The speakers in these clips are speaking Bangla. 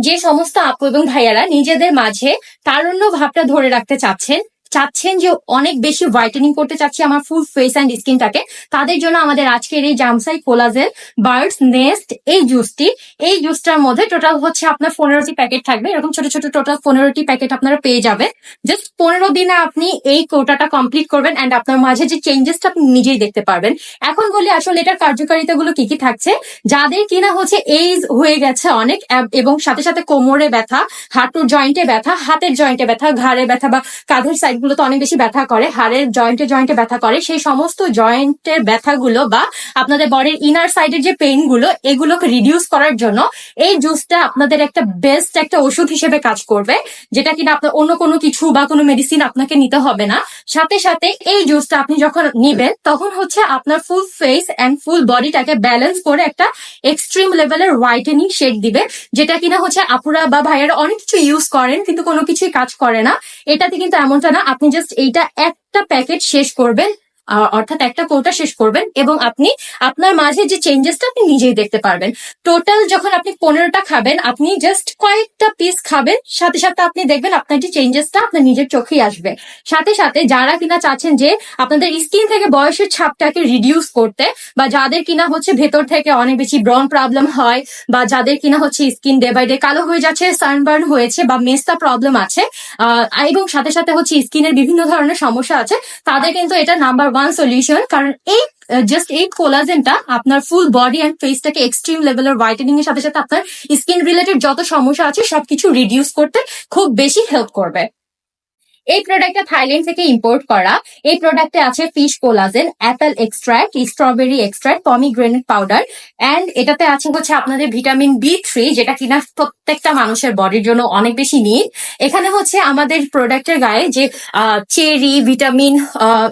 যে সমস্ত আপু এবং ভাইয়ারা নিজেদের মাঝে তারুণ্য ভাবটা ধরে রাখতে চাচ্ছেন চাচ্ছেন যে অনেক বেশি হোয়াইটেনিং করতে চাচ্ছি আমার ফুল ফেস অ্যান্ড স্কিনটাকে তাদের জন্য আমাদের আজকের এই জামসাই কোলাজেল বার্ডস, নেস্ট, এই জুসটি, এই জুসটার মধ্যে টোটাল হচ্ছে আপনার পনেরোটি প্যাকেট থাকবে। এরকম ছোট ছোট টোটাল পনেরোটি প্যাকেট আপনারা পেয়ে যাবেন। জাস্ট পনেরো দিনে আপনি এই কোটাটা কমপ্লিট করবেন অ্যান্ড আপনার মাঝে যে চেঞ্জেসটা আপনি নিজেই দেখতে পারবেন। এখন বলি আসলে এটার কার্যকারিতা গুলো কি কি থাকছে? যাদের কিনা হচ্ছে এইজ হয়ে গেছে অনেক এবং সাথে সাথে কোমরে ব্যথা, হাঁটুর জয়েন্টে ব্যথা, হাতের জয়েন্টে ব্যথা, ঘাড়ে ব্যথা বা কাঁধের সাইড তো অনেক বেশি ব্যথা করে, হাড়ের জয়েন্টে জয়েন্টে ব্যথা করে, সেই সমস্ত জয়েন্টের ব্যথাগুলো বা আপনাদের বডির ইনার সাইডের যে পেইনগুলো, এগুলোকে রিডিউস করার জন্য এই জুসটা আপনাদের একটা বেস্ট একটা ওষুধ হিসেবে কাজ করবে, যেটা কিনা আপনার অন্য কোনো কিছু বা কোনো মেডিসিন আপনাকে নিতে হবে না। সাথে সাথে এই জুসটা আপনি যখন নিবেন, তখন হচ্ছে আপনার ফুল ফেস অ্যান্ড ফুল বডিটাকে ব্যালেন্স করে একটা এক্সট্রিম লেভেলের হোয়াইটেনিং শেড দিবে, যেটা কিনা হচ্ছে আপুরা বা ভাইয়ারা অনেক কিছু ইউজ করেন, কিন্তু কোনো কিছুই কাজ করে না। এটাতে কিন্তু এমনটা না, আপনি জাস্ট এইটা একটা প্যাকেট শেষ করবেন অর্থাৎ একটা কোটা শেষ করবেন এবং আপনি আপনার মাঝে যে চেঞ্জেসটা আপনি নিজেই দেখতে পারবেন। টোটাল যখন আপনি পনেরোটা খাবেন, আপনি জাস্ট কয়েকটা পিস খাবেন, সাথে সাথে আপনি দেখবেন আপনার যে চেঞ্জেসটা আপনার নিজের চোখেই আসবে। সাথে সাথে যারা কিনা চাচ্ছেন যে আপনাদের স্কিন থেকে বয়সের ছাপটাকে রিডিউস করতে বা যাদের কিনা হচ্ছে ভেতর থেকে অনেক বেশি ব্রন প্রবলেম হয় বা যাদের কিনা হচ্ছে স্কিন ডে বাই ডে কালো হয়ে যাচ্ছে সানবার্ন হয়েছে বা মেস্তা প্রবলেম আছে এবং সাথে সাথে হচ্ছে স্কিনের বিভিন্ন ধরনের সমস্যা আছে। তাদের কিন্তু এটা নাম্বার ওয়ান সলিউশন কারণ এই জাস্ট এই কোলাজেনটা আপনার ফুল বডি অ্যান্ড ফেসটাকে এক্সট্রিম লেভেলের হোয়াইটেনিং এর সাথে সাথে আপনার স্কিন রিলেটেড যত সমস্যা আছে, সবকিছু রিডিউস করতে খুব বেশি হেল্প করবে। এই প্রোডাক্টটা থাইল্যান্ড থেকে ইম্পোর্ট করা। এই প্রোডাক্টে আছে fish collagen apple extract strawberry extract pomegranate powder and এটাতে আছে হচ্ছে আপনাদের ভিটামিন বি থ্রি যেটা কিনা প্রত্যেকটা মানুষের বডির জন্য অনেক বেশি নিড এখানে হচ্ছে আমাদের প্রোডাক্টের গায়ে যে চেরি ভিটামিন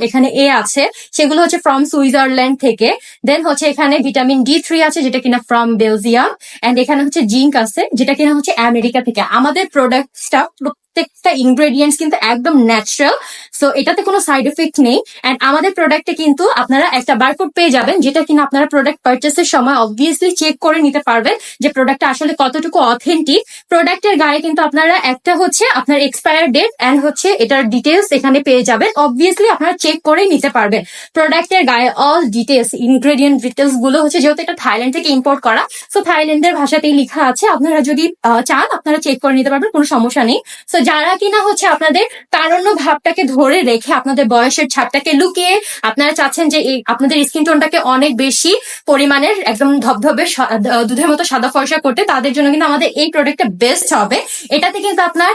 এখানে এ আছে, সেগুলো হচ্ছে ফ্রম সুইজারল্যান্ড থেকে। দেন হচ্ছে এখানে ভিটামিন ডি থ্রি আছে, যেটা কিনা ফ্রম বেলজিয়াম এন্ড এখানে হচ্ছে জিঙ্ক আছে, যেটা কিনা হচ্ছে আমেরিকা থেকে। আমাদের প্রোডাক্টটা প্রত্যেকটা ইনগ্রেডিয়েন্টস কিন্তু একদম ন্যাচারাল সো এটাতে কোনো সাইড এফেক্ট নেই। এন্ড আমাদের প্রোডাক্টে কিন্তু আপনারা একটা বারকোড পেয়ে যাবেন, যেটা কিনা আপনারা প্রোডাক্ট পারচেসের সময় অবভিয়াসলি চেক করে নিতে পারবেন যে প্রোডাক্টটা আসলে কতটুকু অথেন্টিক টি প্রোডাক্টের গায়ে কিন্তু আপনারা একটা হচ্ছে আপনার এক্সপায়ার ডেট অ্যান্ড হচ্ছে এটার ডিটেলস এখানে পেয়ে যাবেন। অবভিয়াসলি আপনারা চেক করে নিতে পারবেন। প্রোডাক্টের গায়ে অল ডিটেলস ইনগ্রেডিয়েন্ট ডিটেলসগুলো হচ্ছে যেহেতু এটা থাইল্যান্ড থেকে ইম্পোর্ট করা সো থাইল্যান্ডের ভাষাতেই লেখা আছে। আপনারা যদি চান, আপনারা চেক করে নিতে পারবেন, কোনো সমস্যা নেই। সো যারা কিনা হচ্ছে আপনাদের তারণ্য ভাবটাকে ধরে রেখে আপনাদের বয়সের ছাপটাকে লুকিয়ে আপনারা চাচ্ছেন যে আপনাদের স্কিন টোনটাকে অনেক বেশি পরিমাণের একদম ধবধবে দুধের মতো সাদা ফর্সা করতে, তাদের জন্য কিন্তু আমাদের এই প্রোডাক্টটা বেস্ট হবে। এটাতে কিন্তু আপনার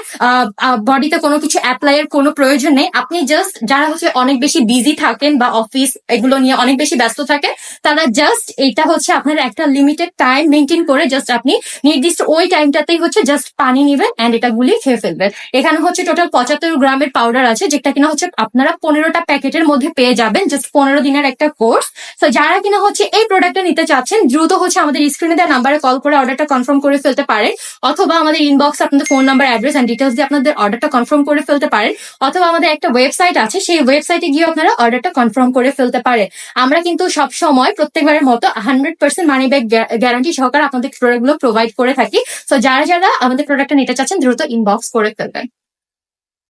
বডিতে কোনো কিছু অ্যাপ্লাই এর কোনো প্রয়োজন নেই। আপনি জাস্ট যারা হচ্ছে অনেক বেশি বিজি থাকেন বা অফিস এগুলো নিয়ে অনেক বেশি ব্যস্ত থাকেন, তারা জাস্ট এটা হচ্ছে আপনার একটা লিমিটেড টাইম মেনটেন করে জাস্ট আপনি নির্দিষ্ট ওই টাইমটাতেই হচ্ছে জাস্ট পানি নেবেন এন্ড এটা গুলিয়ে খেয়ে ফেলবেন। এখানে হচ্ছে টোটাল পঁচাত্তর গ্রামের পাউডার আছে, যেটা কিনা হচ্ছে আপনারা পনেরোটা প্যাকেটের মধ্যে পেয়ে যাবেন জাস্ট পনেরো দিনের একটা কোর্স তো যারা কিনা হচ্ছে এই প্রোডাক্টটা নিতে চাচ্ছেন, দ্রুত হচ্ছে আমাদের স্ক্রিনে দেওয়া নাম্বারে কল করে অর্ডারটা কনফার্ম করে ফেলতে পারেন। অথবা আমাদের ইনবক্স আপনাদের phone number address and details দিয়ে আপনাদের অর্ডারটা কনফার্ম করে ফেলতে পারেন। অথবা আমাদের একটা ওয়েবসাইট আছে, সেই ওয়েবসাইটে গিয়ে আপনারা অর্ডারটা কনফার্ম করে ফেলতে পারে আমরা কিন্তু সব সময় প্রত্যেকবারের মতো hundred percent money back guarantee সহকারে আপনাদের প্রোডাক্টগুলো প্রোভাইড করে থাকি। তো যারা যারা আমাদের প্রোডাক্টটা নিতে চাচ্ছেন, দ্রুত ইনবক্স করে ফেলবেন।